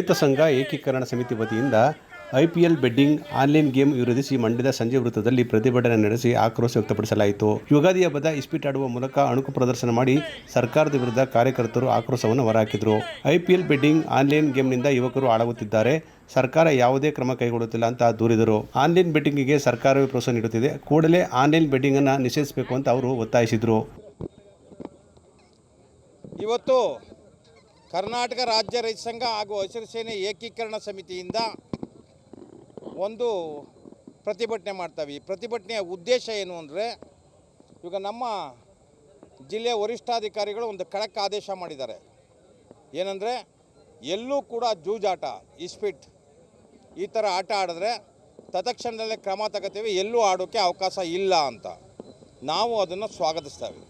ರೈತ ಸಂಘ ಏಕೀಕರಣ ಸಮಿತಿ ವತಿಯಿಂದ ಐಪಿಎಲ್ ಬೆಡ್ಡಿಂಗ್ ಆನ್ಲೈನ್ ಗೇಮ್ ವಿರೋಧಿಸಿ ಮಂಡ್ಯದ ಸಂಜೆ ವೃತ್ತದಲ್ಲಿ ಪ್ರತಿಭಟನೆ ನಡೆಸಿ ಆಕ್ರೋಶ ವ್ಯಕ್ತಪಡಿಸಲಾಯಿತು. ಯುಗಾದಿ ಹಬ್ಬದ ಇಸ್ಪೀಟ್ ಆಡುವ ಮೂಲಕ ಅಣುಕು ಪ್ರದರ್ಶನ ಮಾಡಿ ಸರ್ಕಾರದ ವಿರುದ್ಧ ಕಾರ್ಯಕರ್ತರು ಆಕ್ರೋಶವನ್ನು ಹೊರಹಾಕಿದರು. ಐಪಿಎಲ್ ಬೆಡ್ಡಿಂಗ್ ಆನ್ಲೈನ್ ಗೇಮ್ನಿಂದ ಯುವಕರು ಹಾಳಾಗುತ್ತಿದ್ದಾರೆ. ಸರ್ಕಾರ ಯಾವುದೇ ಕ್ರಮ ಕೈಗೊಳ್ಳುತ್ತಿಲ್ಲ ಅಂತ ದೂರಿದರು. ಆನ್ಲೈನ್ ಬೆಟ್ಟಿಂಗಿಗೆ ಸರ್ಕಾರವೇ ಪ್ರೋತ್ಸಾಹ ನೀಡುತ್ತಿದೆ. ಕೂಡಲೇ ಆನ್ಲೈನ್ ಬೆಟ್ಟಿಂಗ್ ಅನ್ನು ನಿಷೇಧಿಸಬೇಕು ಅಂತ ಅವರು ಒತ್ತಾಯಿಸಿದರು. ಇವತ್ತು ಕರ್ನಾಟಕ ರಾಜ್ಯ ರೈತ ಸಂಘ ಹಾಗೂ ಹಸಿರು ಸೇನೆ ಏಕೀಕರಣ ಸಮಿತಿಯಿಂದ ಒಂದು ಪ್ರತಿಭಟನೆ ಮಾಡ್ತಾವೆ. ಈ ಪ್ರತಿಭಟನೆಯ ಉದ್ದೇಶ ಏನು ಅಂದರೆ, ಈಗ ನಮ್ಮ ಜಿಲ್ಲೆಯ ವರಿಷ್ಠಾಧಿಕಾರಿಗಳು ಒಂದು ಖಡಕ್ ಆದೇಶ ಮಾಡಿದ್ದಾರೆ. ಏನಂದರೆ, ಎಲ್ಲೂ ಕೂಡ ಜೂಜಾಟ, ಇಸ್ಪಿಟ್ ಈ ಥರ ಆಟ ಆಡಿದ್ರೆ ತತ್ಕ್ಷಣದಲ್ಲೇ ಕ್ರಮ ತಗೋತೀವಿ ಎಲ್ಲೂ ಆಡೋಕ್ಕೆ ಅವಕಾಶ ಇಲ್ಲ ಅಂತ. ನಾವು ಅದನ್ನು ಸ್ವಾಗತಿಸ್ತೇವೆ.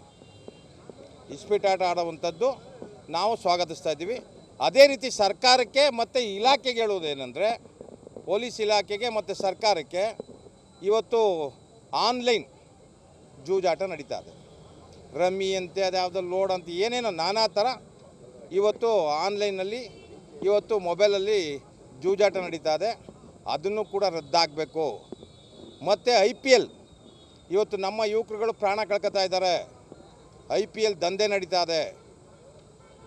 ಇಸ್ಪಿಟ್ ಆಟ ಆಡುವಂಥದ್ದು ನಾವು ಸ್ವಾಗತಿಸ್ತಾ ಇದ್ದೀವಿ. ಅದೇ ರೀತಿ ಸರ್ಕಾರಕ್ಕೆ ಮತ್ತು ಇಲಾಖೆಗೆ ಹೇಳುವುದೇನೆಂದರೆ ಪೊಲೀಸ್ ಇಲಾಖೆಗೆ ಮತ್ತು ಸರ್ಕಾರಕ್ಕೆ ಇವತ್ತು ಆನ್ಲೈನ್ ಜೂಜಾಟ ನಡೀತಾ ಇದೆ. ರಮ್ಮಿ ಅಂತೆ ಅದ್ಯಾವುದೋ ಲೋಡ್ ಅಂತ ಏನೇನೋ ನಾನಾ ಥರ ಇವತ್ತು ಆನ್ಲೈನಲ್ಲಿ ಇವತ್ತು ಮೊಬೈಲಲ್ಲಿ ಜೂಜಾಟ ನಡೀತಾ ಇದೆ. ಅದನ್ನು ಕೂಡ ರದ್ದಾಗಬೇಕು. ಮತ್ತು ಐ ಪಿ ಎಲ್, ಇವತ್ತು ನಮ್ಮ ಯುವಕರುಗಳು ಪ್ರಾಣ ಕಳ್ಕೊತಾ ಇದ್ದಾರೆ. ಐ ಪಿ ಎಲ್ ದಂಧೆ ನಡೀತಾ ಇದೆ.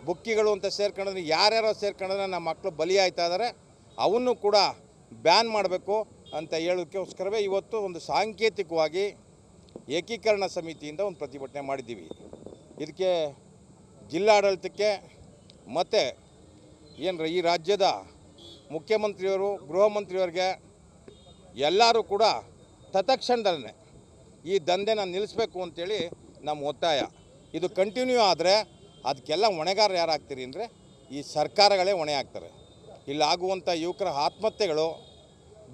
ಬುಕ್ಕಿಗಳು ಅಂತ ಸೇರ್ಕೊಂಡ್ರೆ ಯಾರ್ಯಾರೋ ಸೇರ್ಕೊಂಡ್ರೆ ನಮ್ಮ ಮಕ್ಕಳು ಬಲಿ ಆಯ್ತಾ ಇದ್ದಾರೆ ಅವನ್ನು ಕೂಡ ಬ್ಯಾನ್ ಮಾಡಬೇಕು ಅಂತ ಹೇಳೋಕ್ಕೋಸ್ಕರವೇ ಇವತ್ತು ಒಂದು ಸಾಂಕೇತಿಕವಾಗಿ ಏಕೀಕರಣ ಸಮಿತಿಯಿಂದ ಒಂದು ಪ್ರತಿಭಟನೆ ಮಾಡಿದ್ದೀವಿ. ಇದಕ್ಕೆ ಜಿಲ್ಲಾಡಳಿತಕ್ಕೆ ಮತ್ತು ಏನರ ಈ ರಾಜ್ಯದ ಮುಖ್ಯಮಂತ್ರಿಯವರು, ಗೃಹ ಮಂತ್ರಿಯವರಿಗೆ ಎಲ್ಲರೂ ಕೂಡ ತತ್ಕ್ಷಣದಲ್ಲೇ ಈ ದಂಧೆನ ನಿಲ್ಲಿಸಬೇಕು ಅಂತೇಳಿ ನಮ್ಮ ಒತ್ತಾಯ. ಇದು ಕಂಟಿನ್ಯೂ ಆದರೆ ಅದಕ್ಕೆಲ್ಲ ಯಾರು ಯಾರಾಗ್ತೀರಿ ಅಂದರೆ ಈ ಸರ್ಕಾರಗಳೇ ಹೊಣೆ ಆಗ್ತಾರೆ. ಇಲ್ಲಾಗುವಂಥ ಯುವಕರ ಆತ್ಮಹತ್ಯೆಗಳು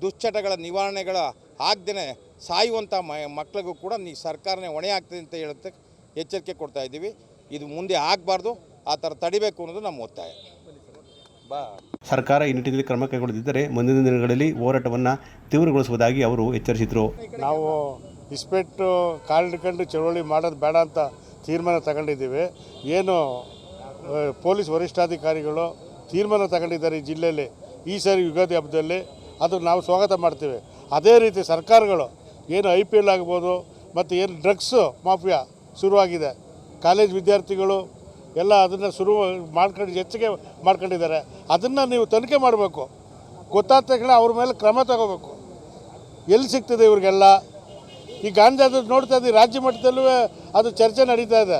ದುಶ್ಚಟಗಳ ನಿವಾರಣೆಗಳ ಆಗದೇ ಸಾಯುವಂಥ ಮ ಮಕ್ಕಳಿಗೂ ಕೂಡ ನೀ ಸರ್ಕಾರನೇ ಹೊಣೆ ಆಗ್ತದೆ ಅಂತ ಹೇಳುತ್ತೆ ಎಚ್ಚರಿಕೆ ಕೊಡ್ತಾ ಇದ್ದೀವಿ. ಇದು ಮುಂದೆ ಆಗಬಾರ್ದು ಆ ಥರ ತಡಿಬೇಕು ಅನ್ನೋದು ನಮ್ಮ ಒತ್ತಾಯ. ಬಾ. ಸರ್ಕಾರ ಈ ನಿಟ್ಟಿನಲ್ಲಿ ಕ್ರಮ ಕೈಗೊಳ್ಳದಿದ್ದರೆ ಮುಂದಿನ ದಿನಗಳಲ್ಲಿ ಹೋರಾಟವನ್ನು ತೀವ್ರಗೊಳಿಸುವುದಾಗಿ ಅವರು ಎಚ್ಚರಿಸಿದರು. ನಾವು ಇಸ್ಪೆಟ್ಟು ಕಾಲು ಹಿಡ್ಕೊಂಡು ಚಳವಳಿ ಮಾಡೋದು ಬೇಡ ಅಂತ ತೀರ್ಮಾನ ತಗೊಂಡಿದ್ದೀವಿ. ಏನು ಪೊಲೀಸ್ ವರಿಷ್ಠಾಧಿಕಾರಿಗಳು ತೀರ್ಮಾನ ತಗೊಂಡಿದ್ದಾರೆ ಈ ಜಿಲ್ಲೆಯಲ್ಲಿ, ಈ ಸಾರಿ ಯುಗಾದಿ ಹಬ್ಬದಲ್ಲಿ. ಅದು ನಾವು ಸ್ವಾಗತ ಮಾಡ್ತೀವಿ. ಅದೇ ರೀತಿ ಸರ್ಕಾರಗಳು, ಏನು ಐ ಪಿ ಎಲ್ ಆಗ್ಬೋದು, ಮತ್ತು ಏನು ಡ್ರಗ್ಸು ಮಾಫಿಯಾ ಶುರುವಾಗಿದೆ. ಕಾಲೇಜ್ ವಿದ್ಯಾರ್ಥಿಗಳು ಎಲ್ಲ ಅದನ್ನು ಶುರು ಮಾಡ್ಕೊಂಡು ಹೆಚ್ಚಿಗೆ ಮಾಡ್ಕೊಂಡಿದ್ದಾರೆ. ಅದನ್ನು ನೀವು ತನಿಖೆ ಮಾಡಬೇಕು. ಗೊತ್ತಾದ ತಕ್ಷಣ ಅವ್ರ ಮೇಲೆ ಕ್ರಮ ತಗೋಬೇಕು. ಎಲ್ಲಿ ಸಿಗ್ತದೆ ಇವ್ರಿಗೆಲ್ಲ? ಈ ಗಾಂಜಾ ಅದು ನೋಡ್ತಾ ಇದ್ದೀವಿ, ರಾಜ್ಯ ಮಟ್ಟದಲ್ಲೂ ಅದು ಚರ್ಚೆ ನಡೀತಾ ಇದೆ.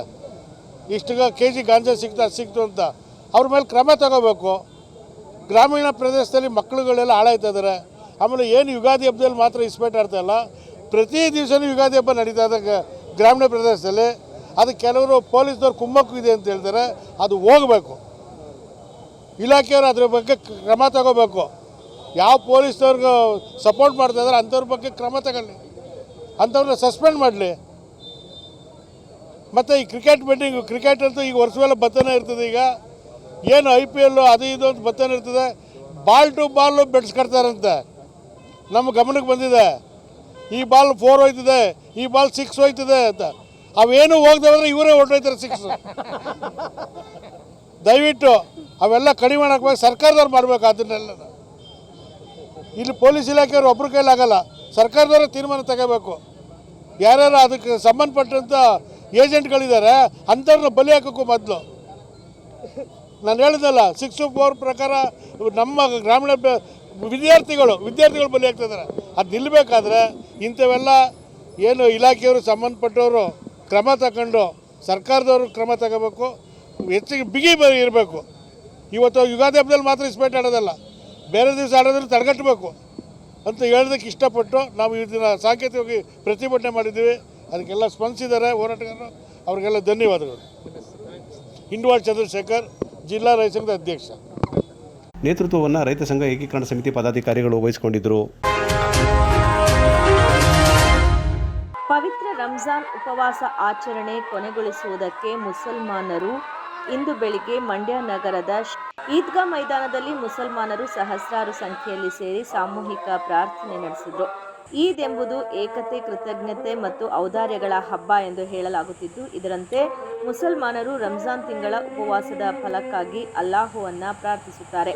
ಇಷ್ಟು ಕೆ ಜಿ ಗಾಂಜಾ ಸಿಗ್ತಾ ಸಿಕ್ತು ಅಂತ. ಅವ್ರ ಮೇಲೆ ಕ್ರಮ ತಗೋಬೇಕು. ಗ್ರಾಮೀಣ ಪ್ರದೇಶದಲ್ಲಿ ಮಕ್ಕಳುಗಳೆಲ್ಲ ಹಾಳಾಯ್ತಿದ್ದಾರೆ ಆಮೇಲೆ ಏನು ಯುಗಾದಿ ಹಬ್ಬದಲ್ಲಿ ಮಾತ್ರ ಇಸ್ಪೇಟ್ ಆಡ್ತಾ ಇಲ್ಲ. ಪ್ರತಿ ದಿವಸನೂ ಯುಗಾದಿ ಹಬ್ಬ ನಡೀತಾ ಇದೆ ಗ್ರಾಮೀಣ ಪ್ರದೇಶದಲ್ಲಿ. ಅದು ಕೆಲವರು ಪೊಲೀಸ್ದವ್ರು ಕುಮ್ಮಕ್ಕು ಇದೆ ಅಂತ ಹೇಳ್ತಾರೆ. ಅದು ಹೋಗಬೇಕು. ಇಲಾಖೆಯವರು ಅದ್ರ ಬಗ್ಗೆ ಕ್ರಮ ತಗೋಬೇಕು. ಯಾವ ಪೊಲೀಸ್ನವ್ರಿಗೂ ಸಪೋರ್ಟ್ ಮಾಡ್ತಾ ಇದ್ದಾರೆ ಅಂಥವ್ರ ಬಗ್ಗೆ ಕ್ರಮ ತಗೊಳ್ಳಿ. ಅಂಥವ್ರನ್ನ ಸಸ್ಪೆಂಡ್ ಮಾಡಲಿ. ಮತ್ತು ಈ ಕ್ರಿಕೆಟ್ ಬೆಟ್ಟಿಂಗು ಕ್ರಿಕೆಟ್ ಅಂತೂ ಈಗ ವರ್ಷವೆಲ್ಲ ಬತ್ತನೇ ಇರ್ತದೆ ಈಗ. ಏನು ಐ ಪಿ ಎಲ್ಲು ಅದು ಇದು ಅಂತ ಬತ್ತನೇ ಇರ್ತದೆ. ಬಾಲ್ ಟು ಬಾಲು ಬೆಡ್ಸ್ಕೊಡ್ತಾರಂತೆ ನಮ್ಮ ಗಮನಕ್ಕೆ ಬಂದಿದೆ. ಈ ಬಾಲ್ ಫೋರ್ ಹೋಯ್ತದೆ, ಈ ಬಾಲ್ ಸಿಕ್ಸ್ ಹೋಯ್ತದೆ ಅಂತ. ಅವೇನು ಹೋಗ್ದೆ ಹೋದ್ರೆ ಇವರೇ ಹೊರಟೋಯ್ತಾರೆ ಸಿಕ್ಸ್ ದಯವಿಟ್ಟು ಅವೆಲ್ಲ ಕಡಿಮೆ ಹಾಕ್ಬೇಕು ಸರ್ಕಾರದವ್ರು ಮಾಡಬೇಕು ಅದನ್ನೆಲ್ಲ. ಇಲ್ಲಿ ಪೊಲೀಸ್ ಇಲಾಖೆಯವರು ಒಬ್ಬರ ಕೈಲಾಗಲ್ಲ. ಸರ್ಕಾರದವರು ತೀರ್ಮಾನ ತಗೋಬೇಕು. ಯಾರ್ಯಾರು ಅದಕ್ಕೆ ಸಂಬಂಧಪಟ್ಟಂಥ ಏಜೆಂಟ್ಗಳಿದ್ದಾರೆ, ಅಂಥವ್ರನ್ನ ಬಲಿ ಹಾಕೋಕ್ಕೂ ಮೊದಲು ನಾನು ಹೇಳಿದಲ್ಲ ಸಿಕ್ಸ್ ಫೋರ್ ಪ್ರಕಾರ ನಮ್ಮ ಗ್ರಾಮೀಣ ವಿದ್ಯಾರ್ಥಿಗಳು ವಿದ್ಯಾರ್ಥಿಗಳು ಬಲಿ ಆಗ್ತಿದ್ದಾರೆ ಅದು ನಿಲ್ಲಬೇಕಾದ್ರೆ ಇಂಥವೆಲ್ಲ ಏನು ಇಲಾಖೆಯವರು ಸಂಬಂಧಪಟ್ಟವರು ಕ್ರಮ ತಗೊಂಡು, ಸರ್ಕಾರದವರು ಕ್ರಮ ತಗೋಬೇಕು, ಹೆಚ್ಚಿಗೆ ಬಿಗಿ ಬ, ಇರಬೇಕು. ಇವತ್ತು ಯುಗಾದಿ ಹಬ್ಬದಲ್ಲಿ ಮಾತ್ರ ಇಸ್ಪೇಟ್ ಆಡೋದಲ್ಲ. ಬೇರೆ ದಿವಸ ಆಡೋದ್ರಲ್ಲಿ ತಡೆಗಟ್ಟಬೇಕು. ಅಂತ ಹೇಳೋದಕ್ಕೆ ಇಷ್ಟಪಟ್ಟು ನಾವು ಈ ದಿನ ಸಾಂಕೇತಿಕವಾಗಿ ಪ್ರತಿಭಟನೆ ಮಾಡಿದ್ದೀವಿ. ಅದಕ್ಕೆಲ್ಲ ಸ್ಪಂದಿಸಿದ್ದಾರೆ ಹೋರಾಟಗಾರರು. ಅವ್ರಿಗೆಲ್ಲ ಧನ್ಯವಾದಗಳು. ಹಿಂಡ್ವಾಳ್ ಚಂದ್ರಶೇಖರ್ ಜಿಲ್ಲಾ ರೈತ ಸಂಘದ ಅಧ್ಯಕ್ಷ. ನೇತೃತ್ವವನ್ನು ರೈತ ಸಂಘ ಏಕೀಕರಣ ಸಮಿತಿ ಪದಾಧಿಕಾರಿಗಳು ವಹಿಸಿಕೊಂಡಿದ್ದರು ಪವಿತ್ರ ರಂಜಾನ್ ಉಪವಾಸ ಆಚರಣೆ ಕೊನೆಗೊಳಿಸುವುದಕ್ಕೆ ಮುಸಲ್ಮಾನರು ಇಂದು ಬೆಳಿಗ್ಗೆ ಮಂಡ್ಯ ನಗರದ ಈದ್ಗಾ ಮೈದಾನದಲ್ಲಿ ಮುಸಲ್ಮಾನರು ಸಹಸ್ರಾರು ಸಂಖ್ಯೆಯಲ್ಲಿ ಸೇರಿ ಸಾಮೂಹಿಕ ಪ್ರಾರ್ಥನೆ ನಡೆಸಿದರು. ಈದ್ ಎಂಬುದು ಏಕತೆ, ಕೃತಜ್ಞತೆ ಮತ್ತು ಔದಾರ್ಯಗಳ ಹಬ್ಬ ಎಂದು ಹೇಳಲಾಗುತ್ತಿದ್ದು, ಇದರಂತೆ ಮುಸಲ್ಮಾನರು ರಂಜಾನ್ ತಿಂಗಳ ಉಪವಾಸದ ಫಲಕ್ಕಾಗಿ ಅಲ್ಲಾಹುವನ್ನ ಪ್ರಾರ್ಥಿಸುತ್ತಾರೆ.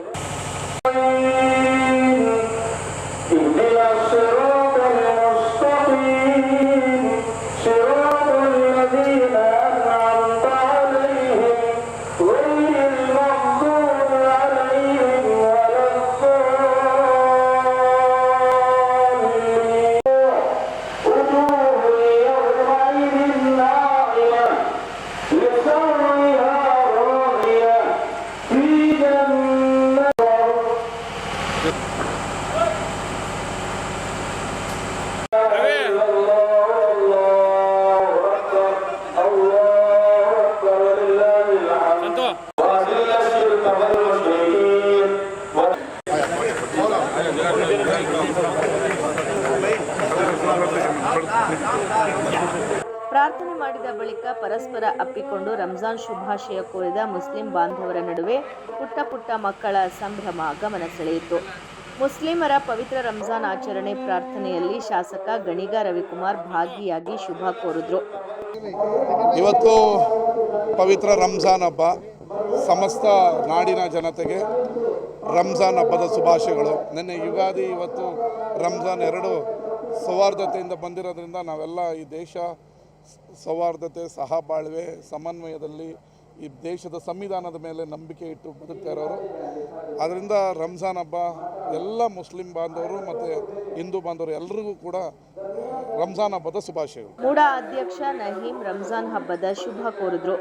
ಮಾಡಿದ ಬಳಿಕ ಪರಸ್ಪರ ಅಪ್ಪಿಕೊಂಡು ರಂಜಾನ್ ಶುಭಾಶಯ ಕೋರಿದ ಮುಸ್ಲಿಂ ಬಾಂಧವರ ನಡುವೆ ಪುಟ್ಟ ಪುಟ್ಟ ಮಕ್ಕಳ ಸಂಭ್ರಮ ಗಮನ ಸೆಳೆಯಿತು. ಮುಸ್ಲಿಮರ ಪವಿತ್ರ ರಂಜಾನ್ ಆಚರಣೆ ಪ್ರಾರ್ಥನೆಯಲ್ಲಿ ಶಾಸಕ ಗಣಿಗ ರವಿಕುಮಾರ್ ಭಾಗಿಯಾಗಿ ಶುಭ ಕೋರಿದ್ರು. ಇವತ್ತು ಪವಿತ್ರ ರಂಜಾನ್ ಹಬ್ಬ. ಸಮಸ್ತ ನಾಡಿನ ಜನತೆಗೆ ರಂಜಾನ್ ಹಬ್ಬದ ಶುಭಾಶಯಗಳು. ನಿನ್ನೆ ಯುಗಾದಿ ಇವತ್ತು ರಂಜಾನ್ ಎರಡು ಸೌಹಾರ್ದತೆಯಿಂದ ಬಂದಿರೋದ್ರಿಂದ ನಾವೆಲ್ಲ ಈ ದೇಶ ಸೌಹಾರ್ದತೆ, ಸಹಬಾಳ್ವೆ, ಸಮನ್ವಯದಲ್ಲಿ ಈ ದೇಶದ ಸಂವಿಧಾನದ ಮೇಲೆ ನಂಬಿಕೆ ಇಟ್ಟು ಬದುಕ್ತಾ ಇರೋರು. ಅದರಿಂದ ರಂಜಾನ್ ಹಬ್ಬ, ಎಲ್ಲ ಮುಸ್ಲಿಂ ಬಾಂಧವರು ಮತ್ತು ಹಿಂದೂ ಬಾಂಧವರು ಎಲ್ರಿಗೂ ಕೂಡ, ರಂಜಾನ್ ಹಬ್ಬದ ಶುಭಾಶಯಗಳು. ಕೂಡ ಅಧ್ಯಕ್ಷ ನಹೀಂ ರಂಜಾನ್ ಹಬ್ಬದ ಶುಭ ಕೋರಿದ್ರು.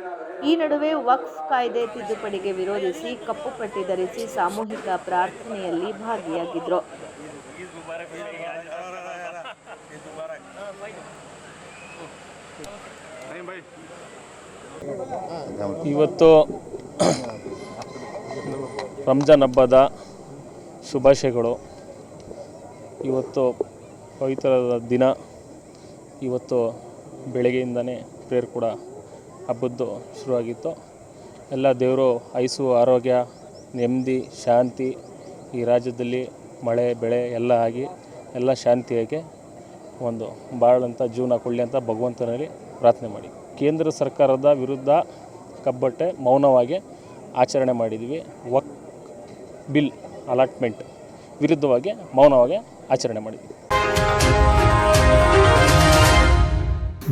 ಈ ನಡುವೆ ವಕ್ಫ್ ಕಾಯ್ದೆ ತಿದ್ದುಪಡಿಗೆ ವಿರೋಧಿಸಿ ಕಪ್ಪು ಪಟ್ಟಿ ಧರಿಸಿ ಸಾಮೂಹಿಕ ಪ್ರಾರ್ಥನೆಯಲ್ಲಿ ಭಾಗಿಯಾಗಿದ್ರು. ಇವತ್ತು ರಂಜಾನ್ ಹಬ್ಬದ ಶುಭಾಶಯಗಳು. ಇವತ್ತು ಪವಿತ್ರದ ದಿನ. ಇವತ್ತು ಬೆಳಗ್ಗೆಯಿಂದನೇ ಪ್ರೇಯರ್ ಕೂಡ ಹಬ್ಬದ್ದು ಶುರುವಾಗಿತ್ತು. ಎಲ್ಲ ದೇವರು ಐಸು ಆರೋಗ್ಯ, ನೆಮ್ಮದಿ, ಶಾಂತಿ ಈ ರಾಜ್ಯದಲ್ಲಿ ಮಳೆ, ಬೆಳೆ ಎಲ್ಲ ಆಗಿ ಎಲ್ಲ ಶಾಂತಿಯಾಗಿ ಒಂದು ಬಾಳಂಥ ಜೀವನ ಕೊಡಲಿ ಅಂತ ಭಗವಂತನಲ್ಲಿ ಪ್ರಾರ್ಥನೆ ಮಾಡಿ. ಕೇಂದ್ರ ಸರ್ಕಾರದ ವಿರುದ್ಧ ಕಬ್ಬಟ್ಟೆ ಮೌನವಾಗಿ ಆಚರಣೆ ಮಾಡಿದ್ವಿ ವಕ್ ಬಿಲ್ ಅಲಾಟ್ಮೆಂಟ್ ವಿರುದ್ಧವಾಗಿ ಮೌನವಾಗಿ ಆಚರಣೆ ಮಾಡಿದ್ವಿ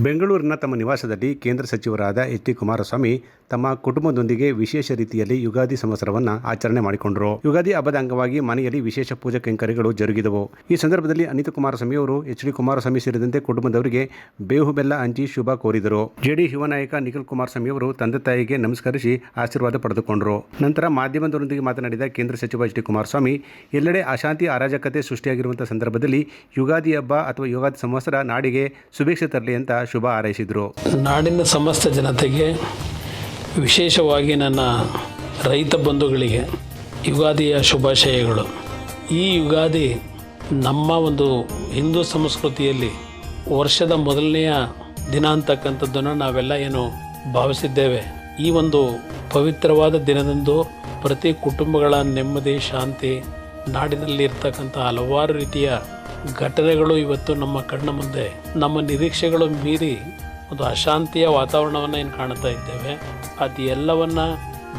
ಬೆಂಗಳೂರಿನ ತಮ್ಮ ನಿವಾಸದಲ್ಲಿ ಕೇಂದ್ರ ಸಚಿವರಾದ ಎಚ್ ಡಿ ಕುಮಾರಸ್ವಾಮಿ ತಮ್ಮ ಕುಟುಂಬದೊಂದಿಗೆ ವಿಶೇಷ ರೀತಿಯಲ್ಲಿ ಯುಗಾದಿ ಸಂವತ್ಸರವನ್ನು ಆಚರಣೆ ಮಾಡಿಕೊಂಡರು. ಯುಗಾದಿ ಹಬ್ಬದ ಅಂಗವಾಗಿ ಮನೆಯಲ್ಲಿ ವಿಶೇಷ ಪೂಜಾ ಕೈಂಕರ್ಯಗಳು ಜರುಗಿದವು. ಈ ಸಂದರ್ಭದಲ್ಲಿ ಅನಿತಾ ಕುಮಾರಸ್ವಾಮಿ ಅವರು ಎಚ್ ಡಿ ಕುಮಾರಸ್ವಾಮಿ ಸೇರಿದಂತೆ ಕುಟುಂಬದವರಿಗೆ ಬೇಹು ಬೆಲ್ಲ ಹಂಚಿ ಶುಭ ಕೋರಿದರು. ಜೆಡಿ ಯುವ ನಾಯಕ ನಿಖಿಲ್ ಕುಮಾರಸ್ವಾಮಿ ಅವರು ತಂದೆ ತಾಯಿಗೆ ನಮಸ್ಕರಿಸಿ ಆಶೀರ್ವಾದ ಪಡೆದುಕೊಂಡರು. ನಂತರ ಮಾಧ್ಯಮದವರೊಂದಿಗೆ ಮಾತನಾಡಿದ ಕೇಂದ್ರ ಸಚಿವ ಎಚ್ ಡಿ ಕುಮಾರಸ್ವಾಮಿ, ಎಲ್ಲೆಡೆ ಅಶಾಂತಿ ಅರಾಜಕತೆ ಸೃಷ್ಟಿಯಾಗಿರುವಂತಹ ಸಂದರ್ಭದಲ್ಲಿ ಯುಗಾದಿ ಹಬ್ಬ ಅಥವಾ ಯುಗಾದಿ ಸಂವತ್ಸರ ನಾಡಿಗೆ ಶುಭೇಕ್ಷೆ ತರಲಿ ಅಂತ ಶುಭ ಹಾರೈಸಿದರು. ನಾಡಿನ ಸಮಸ್ತ ಜನತೆಗೆ ವಿಶೇಷವಾಗಿ ನನ್ನ ರೈತ ಬಂಧುಗಳಿಗೆ ಯುಗಾದಿಯ ಶುಭಾಶಯಗಳು. ಈ ಯುಗಾದಿ ನಮ್ಮ ಒಂದು ಹಿಂದೂ ಸಂಸ್ಕೃತಿಯಲ್ಲಿ ವರ್ಷದ ಮೊದಲನೆಯ ದಿನ ಅಂತಕ್ಕಂಥದ್ದನ್ನು ನಾವೆಲ್ಲ ಏನು ಭಾವಿಸಿದ್ದೇವೆ. ಈ ಒಂದು ಪವಿತ್ರವಾದ ದಿನದಂದು ಪ್ರತಿ ಕುಟುಂಬಗಳ ನೆಮ್ಮದಿ, ಶಾಂತಿ ನಾಡಿನಲ್ಲಿ ಇರ್ತಕ್ಕಂಥ ಹಲವಾರು ರೀತಿಯ ಘಟನೆಗಳು ಇವತ್ತು ನಮ್ಮ ಕಣ್ಣ ಮುಂದೆ. ನಮ್ಮ ನಿರೀಕ್ಷೆಗಳು ಮೀರಿ ಒಂದು ಅಶಾಂತಿಯ ವಾತಾವರಣವನ್ನು ಏನು ಕಾಣ್ತಾ ಇದ್ದೇವೆ. ಅದು ಎಲ್ಲವನ್ನ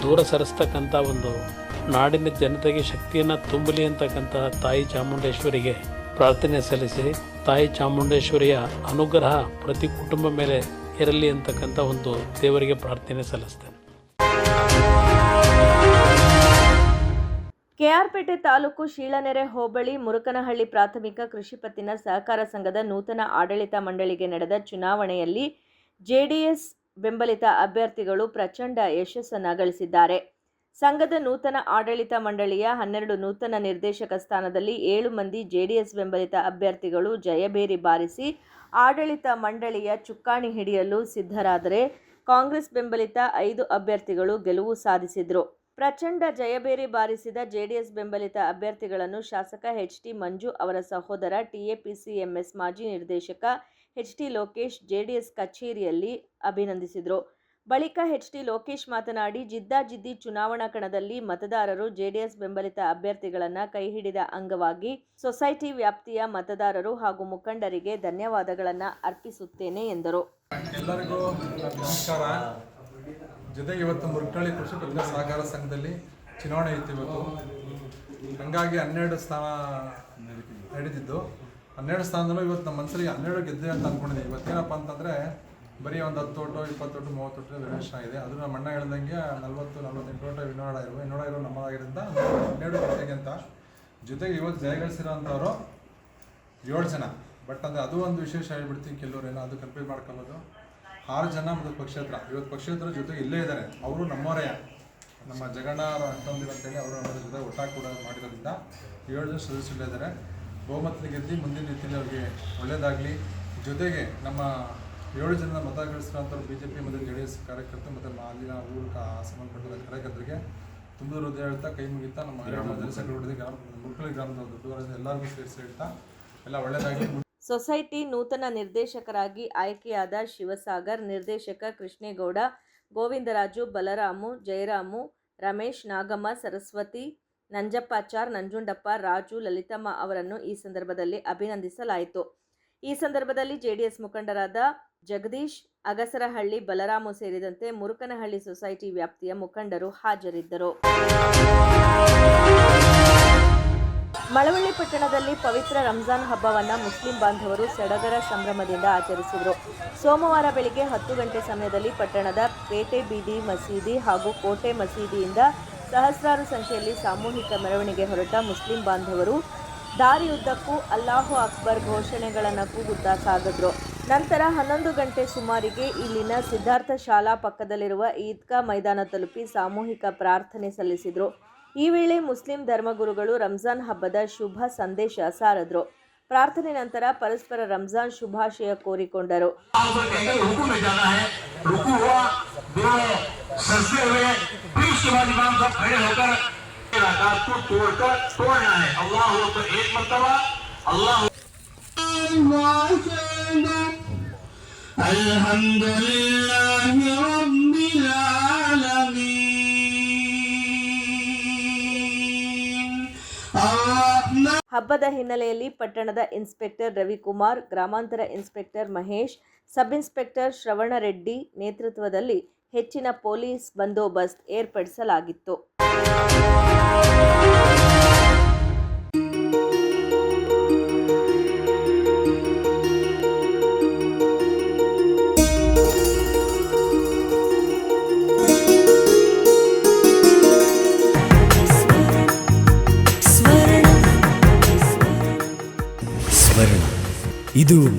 ದೂರ ಸರಿಸ್ತಕ್ಕಂಥ ಒಂದು ನಾಡಿನ ಜನತೆಗೆ ಶಕ್ತಿಯನ್ನು ತುಂಬಲಿ ಅಂತಕ್ಕಂಥ ತಾಯಿ ಚಾಮುಂಡೇಶ್ವರಿಗೆ ಪ್ರಾರ್ಥನೆ ಸಲ್ಲಿಸಿ, ತಾಯಿ ಚಾಮುಂಡೇಶ್ವರಿಯ ಅನುಗ್ರಹ ಪ್ರತಿ ಕುಟುಂಬ ಮೇಲೆ ಇರಲಿ ಅಂತಕ್ಕಂಥ ಒಂದು ದೇವರಿಗೆ ಪ್ರಾರ್ಥನೆ ಸಲ್ಲಿಸ್ತೇನೆ. ಕೆಆರ್ಪೇಟೆ ತಾಲೂಕು ಶೀಳನೆರೆ ಹೋಬಳಿ ಮುರುಕನಹಳ್ಳಿ ಪ್ರಾಥಮಿಕ ಕೃಷಿ ಪತ್ತಿನ ಸಹಕಾರ ಸಂಘದ ನೂತನ ಆಡಳಿತ ಮಂಡಳಿಗೆ ನಡೆದ ಚುನಾವಣೆಯಲ್ಲಿ ಜೆಡಿಎಸ್ ಬೆಂಬಲಿತ ಅಭ್ಯರ್ಥಿಗಳು ಪ್ರಚಂಡ ಯಶಸ್ಸನ್ನು ಗಳಿಸಿದ್ದಾರೆ. ಸಂಘದ ನೂತನ ಆಡಳಿತ ಮಂಡಳಿಯ ಹನ್ನೆರಡು ನೂತನ ನಿರ್ದೇಶಕ ಸ್ಥಾನದಲ್ಲಿ ಏಳು ಮಂದಿ ಜೆಡಿಎಸ್ ಬೆಂಬಲಿತ ಅಭ್ಯರ್ಥಿಗಳು ಜಯಭೇರಿ ಬಾರಿಸಿ ಆಡಳಿತ ಮಂಡಳಿಯ ಚುಕ್ಕಾಣಿ ಹಿಡಿಯಲು ಸಿದ್ಧರಾದರೆ ಕಾಂಗ್ರೆಸ್ ಬೆಂಬಲಿತ ಐದು ಅಭ್ಯರ್ಥಿಗಳು ಗೆಲುವು ಸಾಧಿಸಿದರು. ಪ್ರಚಂಡ ಜಯಬೇರಿ ಬಾರಿಸಿದ ಜೆಡಿಎಸ್ ಬೆಂಬಲಿತ ಅಭ್ಯರ್ಥಿಗಳನ್ನು ಶಾಸಕ ಎಚ್ ಟಿ ಮಂಜು ಅವರ ಸಹೋದರ ಟಿಎಪಿಸಿಎಂಎಸ್ ಮಾಜಿ ನಿರ್ದೇಶಕ ಎಚ್ ಟಿ ಲೋಕೇಶ್ ಜೆಡಿಎಸ್ ಕಚೇರಿಯಲ್ಲಿ ಅಭಿನಂದಿಸಿದರು. ಬಳಿಕ ಎಚ್ ಟಿ ಲೋಕೇಶ್ ಮಾತನಾಡಿ ಜಿದ್ದಾಜಿದ್ದಿ ಚುನಾವಣಾ ಕಣದಲ್ಲಿ ಮತದಾರರು ಜೆಡಿಎಸ್ ಬೆಂಬಲಿತ ಅಭ್ಯರ್ಥಿಗಳನ್ನು ಕೈಹಿಡಿದ ಅಂಗವಾಗಿ ಸೊಸೈಟಿ ವ್ಯಾಪ್ತಿಯ ಮತದಾರರು ಹಾಗೂ ಮುಖಂಡರಿಗೆ ಧನ್ಯವಾದಗಳನ್ನು ಅರ್ಪಿಸುತ್ತೇನೆ ಎಂದರು. ಜೊತೆಗೆ ಇವತ್ತು ಮುರುಕಳ್ಳಿ ಕೃಷಿ ಪತ್ತಿನ ಸಹಕಾರ ಸಂಘದಲ್ಲಿ ಚುನಾವಣೆ ಇತ್ತು ಇವತ್ತು. ಹಂಗಾಗಿ ಹನ್ನೆರಡು ಸ್ಥಾನ ನಡೀತಿದ್ದು ಹನ್ನೆರಡು ಸ್ಥಾನದಲ್ಲೂ ಇವತ್ತು ನಮ್ಮ ಮನಸ್ಸಲ್ಲಿ ಹನ್ನೆರಡು ಗೆದ್ದೆ ಅಂತ ಅಂದ್ಕೊಂಡಿದ್ದೀವಿ ಇವತ್ತೇನಪ್ಪ ಅಂತಂದರೆ ಬರೀ ಒಂದು ಹತ್ತು ಓಟು, ಇಪ್ಪತ್ತು ಓಟು, ಮೂವತ್ತು ಓಟು ವೇರಿಯೇಷನ್ ಆಗಿದೆ. ಅದು ನಮ್ಮ ಅಣ್ಣ ಹೇಳ್ದಂಗೆ ನಲ್ವತ್ತು, ನಲ್ವತ್ತೆಂಟು ಓಟ ವಿನೋಡ ಇರುವ ವಿನೋಡ ಇರೋ ನಮ್ಮದಾಗಿರೋದ್ರಿಂದ ಹನ್ನೆರಡು ಗೆದ್ದೆಗೆ ಅಂತ. ಜೊತೆಗೆ ಇವತ್ತು ಜಯ ಗಳಿಸಿರೋಂಥವ್ರು ಏಳು ಜನ. ಬಟ್ ಅಂದರೆ ಅದು ಒಂದು ವಿಶೇಷ ಹೇಳ್ಬಿಡ್ತೀನಿ. ಕೆಲವ್ರು ಏನೋ ಅದು ಕಂಪ್ಲೀಟ್ ಮಾಡ್ಕೊಳ್ಳೋದು. ಆರು ಜನ ಮತ್ತು ಪಕ್ಷೇತರ. ಇವತ್ತು ಪಕ್ಷೇತರ ಜೊತೆ ಇಲ್ಲೇ ಇದ್ದಾರೆ. ಅವರು ನಮ್ಮವರೇ. ನಮ್ಮ ಜಗಣ್ಣ ಅಂತಂದಿರು ಅಂತೇಳಿ ಅವರು ನಮ್ಮ ಜೊತೆ ಒಟ್ಟಾಗಿ ಕೂಡ ಮಾಡಿರೋದ್ರಿಂದ ಏಳು ಜನ ಸದಸ್ಯರು ಇದ್ದಾರೆ. ಬಹುಮತದ ಗೆದ್ದು ಮುಂದಿನ ರೀತಿಯಲ್ಲಿ ಅವರಿಗೆ ಒಳ್ಳೆಯದಾಗಲಿ ಜೊತೆಗೆ ನಮ್ಮ ಏಳು ಜನ ಮತ ಗಳಿಸಿದಂಥವ್ರು ಬಿ ಜೆ ಪಿ ಮತ್ತು ಜೆ ಡಿ ಎಸ್ ಕಾರ್ಯಕರ್ತರು ಮತ್ತು ಅಲ್ಲಿನ ಊರು ಸಂಬಂಧಪಟ್ಟ ಕಾರ್ಯಕರ್ತರಿಗೆ ತುಂಬ ಹೃದಯ ಹೇಳ್ತಾ ಕೈ ಮುಗಿತಾ ನಮ್ಮ ಗ್ರಾಮ ಮುಲ್ಕಳಿ ಗ್ರಾಮದ ದೊಡ್ಡ ಎಲ್ಲರಿಗೂ ಸೇರಿಸಿ ಹೇಳ್ತಾ ಎಲ್ಲ ಒಳ್ಳೆಯದಾಗಲಿ ಸೊಸೈಟಿ ನೂತನ ನಿರ್ದೇಶಕರಾಗಿ ಆಯ್ಕೆಯಾದ ಶಿವಸಾಗರ್, ನಿರ್ದೇಶಕ ಕೃಷ್ಣೇಗೌಡ, ಗೋವಿಂದರಾಜು, ಬಲರಾಮು, ಜಯರಾಮು, ರಮೇಶ್, ನಾಗಮ್ಮ, ಸರಸ್ವತಿ ನಂಜಪ್ಪಾಚಾರ್ ನಂಜುಂಡಪ್ಪ, ರಾಜು, ಲಲಿತಮ್ಮ ಅವರನ್ನು ಈ ಸಂದರ್ಭದಲ್ಲಿ ಅಭಿನಂದಿಸಲಾಯಿತು. ಈ ಸಂದರ್ಭದಲ್ಲಿ ಜೆಡಿಎಸ್ ಮುಖಂಡರಾದ ಜಗದೀಶ್, ಅಗಸರಹಳ್ಳಿ, ಬಲರಾಮು ಸೇರಿದಂತೆ ಮುರುಕನಹಳ್ಳಿ ಸೊಸೈಟಿ ವ್ಯಾಪ್ತಿಯ ಮುಖಂಡರು ಹಾಜರಿದ್ದರು. ಮಳವಳ್ಳಿ ಪಟ್ಟಣದಲ್ಲಿ ಪವಿತ್ರ ರಂಜಾನ್ ಹಬ್ಬವನ್ನು ಮುಸ್ಲಿಂ ಬಾಂಧವರು ಸಡಗರ ಸಂಭ್ರಮದಿಂದ ಆಚರಿಸಿದರು. ಸೋಮವಾರ ಬೆಳಿಗ್ಗೆ ಹತ್ತು ಗಂಟೆ ಸಮಯದಲ್ಲಿ ಪಟ್ಟಣದ ಪೇಟೆ ಬೀದಿ ಮಸೀದಿ ಹಾಗೂ ಕೋಟೆ ಮಸೀದಿಯಿಂದ ಸಹಸ್ರಾರು ಸಂಖ್ಯೆಯಲ್ಲಿ ಸಾಮೂಹಿಕ ಮೆರವಣಿಗೆ ಹೊರಟ ಮುಸ್ಲಿಂ ಬಾಂಧವರು ದಾರಿಯುದ್ದಕ್ಕೂ ಅಲ್ಲಾಹು ಅಕ್ಬರ್ ಘೋಷಣೆಗಳನ್ನು ಕೂಗುತ್ತಾ ಸಾಗಿದ್ರು. ನಂತರ ಹನ್ನೊಂದು ಗಂಟೆ ಸುಮಾರಿಗೆ ಇಲ್ಲಿನ ಸಿದ್ಧಾರ್ಥ ಶಾಲಾ ಪಕ್ಕದಲ್ಲಿರುವ ಈದ್ಗಾ ಮೈದಾನ ತಲುಪಿ ಸಾಮೂಹಿಕ ಪ್ರಾರ್ಥನೆ ಸಲ್ಲಿಸಿದರು. ಈ ವೇಳೆ ಮುಸ್ಲಿಂ ಧರ್ಮಗುರುಗಳು ರಂಜಾನ್ ಹಬ್ಬದ ಶುಭ ಸಂದೇಶ ಸಾರದ್ರು. ಪ್ರಾರ್ಥನೆ ನಂತರ ಪರಸ್ಪರ ರಂಜಾನ್ ಶುಭಾಶಯ ಕೋರಿಕೊಂಡರು. ಹಬ್ಬದ ಹಿನ್ನೆಲೆಯಲ್ಲಿ ಪಟ್ಟಣದ ಇನ್ಸ್ಪೆಕ್ಟರ್ ರವಿಕುಮಾರ್, ಗ್ರಾಮಾಂತರ ಇನ್ಸ್ಪೆಕ್ಟರ್ ಮಹೇಶ್, ಸಬ್ ಇನ್ಸ್ಪೆಕ್ಟರ್ ಶ್ರವಣ ರೆಡ್ಡಿ ನೇತೃತ್ವದಲ್ಲಿ ಹೆಚ್ಚಿನ ಪೊಲೀಸ್ ಬಂದೋಬಸ್ತ್ ಏರ್ಪಡಿಸಲಾಗಿತ್ತು.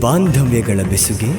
ಬಾಂಧವ್ಯಗಳ ಬೆಸುಗೆ